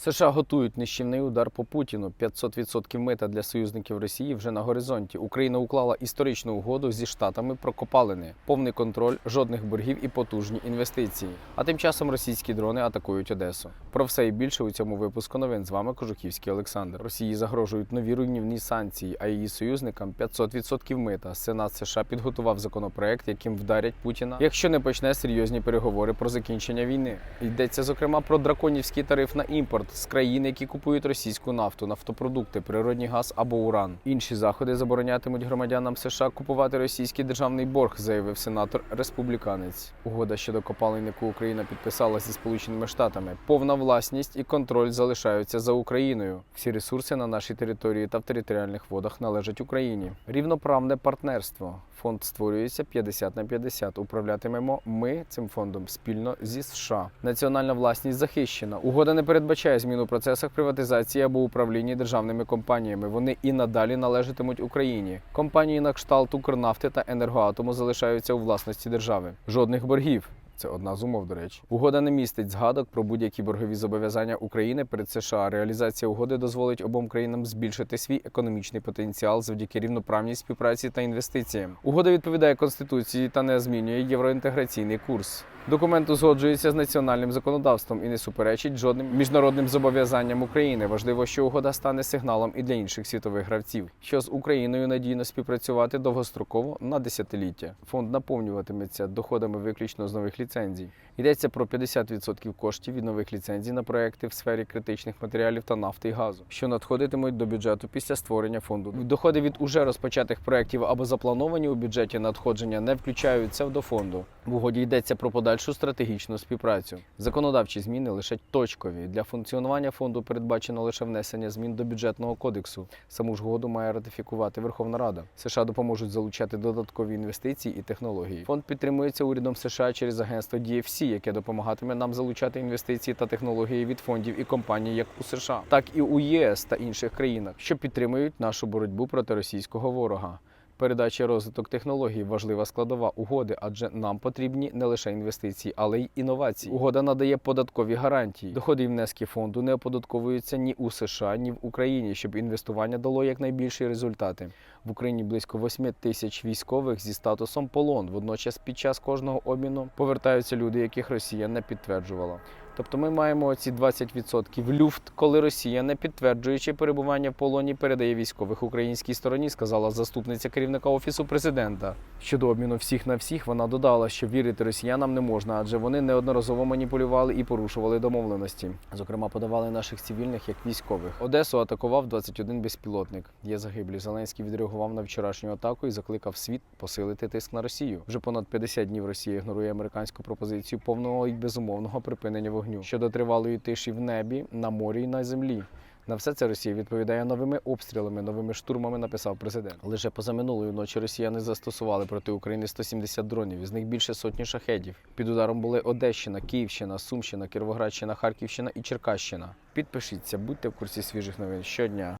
США готують нищівний удар по Путіну. 500% мита для союзників Росії вже на горизонті. Україна уклала історичну угоду зі штатами про копалини, повний контроль, жодних боргів і потужні інвестиції. А тим часом російські дрони атакують Одесу. Про все і більше у цьому випуску новин з вами Кожухівський Олександр. Росії загрожують нові руйнівні санкції, а її союзникам 500% мита. Сенат США підготував законопроект, яким вдарять Путіна, якщо не почне серйозні переговори про закінчення війни. Йдеться зокрема про драконівський тариф на імпорт з країн, які купують російську нафту, нафтопродукти, природній газ або уран. Інші заходи заборонятимуть громадянам США купувати російський державний борг, заявив сенатор республіканець. Угода щодо копалин, яку Україна підписала зі Сполученими Штатами. Повна власність і контроль залишаються за Україною. Всі ресурси на нашій території та в територіальних водах належать Україні. Рівноправне партнерство. Фонд створюється 50 на 50. Управлятимемо ми цим фондом спільно зі США. Національна власність захищена. Угода не передбачає змін у процесах приватизації або управління державними компаніями. Вони і надалі належатимуть Україні. Компанії на кшталт Укрнафти та енергоатому залишаються у власності держави. Жодних боргів. Це одна з умов, до речі. Угода не містить згадок про будь-які боргові зобов'язання України перед США. Реалізація угоди дозволить обом країнам збільшити свій економічний потенціал завдяки рівноправній співпраці та інвестиціям. Угода відповідає конституції та не змінює євроінтеграційний курс. Документ узгоджується з національним законодавством і не суперечить жодним міжнародним зобов'язанням України. Важливо, що угода стане сигналом і для інших світових гравців, що з Україною надійно співпрацювати довгостроково на десятиліття. Фонд наповнюватиметься доходами виключно з нових ліцензій. Йдеться про 50% коштів від нових ліцензій на проекти в сфері критичних матеріалів та нафти і газу, що надходитимуть до бюджету після створення фонду. Доходи від уже розпочатих проєктів або заплановані у бюджеті надходження не включаються до фонду. В угоді йдеться про подальшу стратегічну співпрацю. Законодавчі зміни лише точкові. Для функціонування фонду передбачено лише внесення змін до бюджетного кодексу. Саму ж угоду має ратифікувати Верховна Рада. США допоможуть залучати додаткові інвестиції і технології. Фонд підтримується урядом США через агентство DFC, яке допомагатиме нам залучати інвестиції та технології від фондів і компаній, як у США, так і у ЄС та інших країнах, що підтримують нашу боротьбу проти російського ворога. Передача розвиток технологій важлива складова угоди, адже нам потрібні не лише інвестиції, але й інновації. Угода надає податкові гарантії. Доходи і внески фонду не оподатковуються ні у США, ні в Україні, щоб інвестування дало якнайбільші результати. В Україні близько 8 тисяч військових зі статусом полон. Водночас під час кожного обміну повертаються люди, яких Росія не підтверджувала. Тобто ми маємо оці 20% люфт, коли Росія, не підтверджуючи перебування в полоні, передає військових українській стороні, сказала заступниця керівника офісу президента. Щодо обміну всіх на всіх, вона додала, що вірити росіянам не можна, адже вони неодноразово маніпулювали і порушували домовленості. Зокрема, подавали наших цивільних як військових. Одесу атакував 21 безпілотник. Є загиблі. Зеленський відреагував на вчорашню атаку і закликав світ посилити тиск на Росію. Вже понад 50 днів Росія ігнорує американську пропозицію повного і безумовного припинення вогню щодо тривалої тиші в небі, на морі і на землі. На все це Росія відповідає новими обстрілами, новими штурмами, написав президент. Лише позаминулої ночі росіяни застосували проти України 170 дронів, із них більше сотні шахедів. Під ударом були Одещина, Київщина, Сумщина, Кіровоградщина, Харківщина і Черкащина. Підпишіться, будьте в курсі свіжих новин щодня.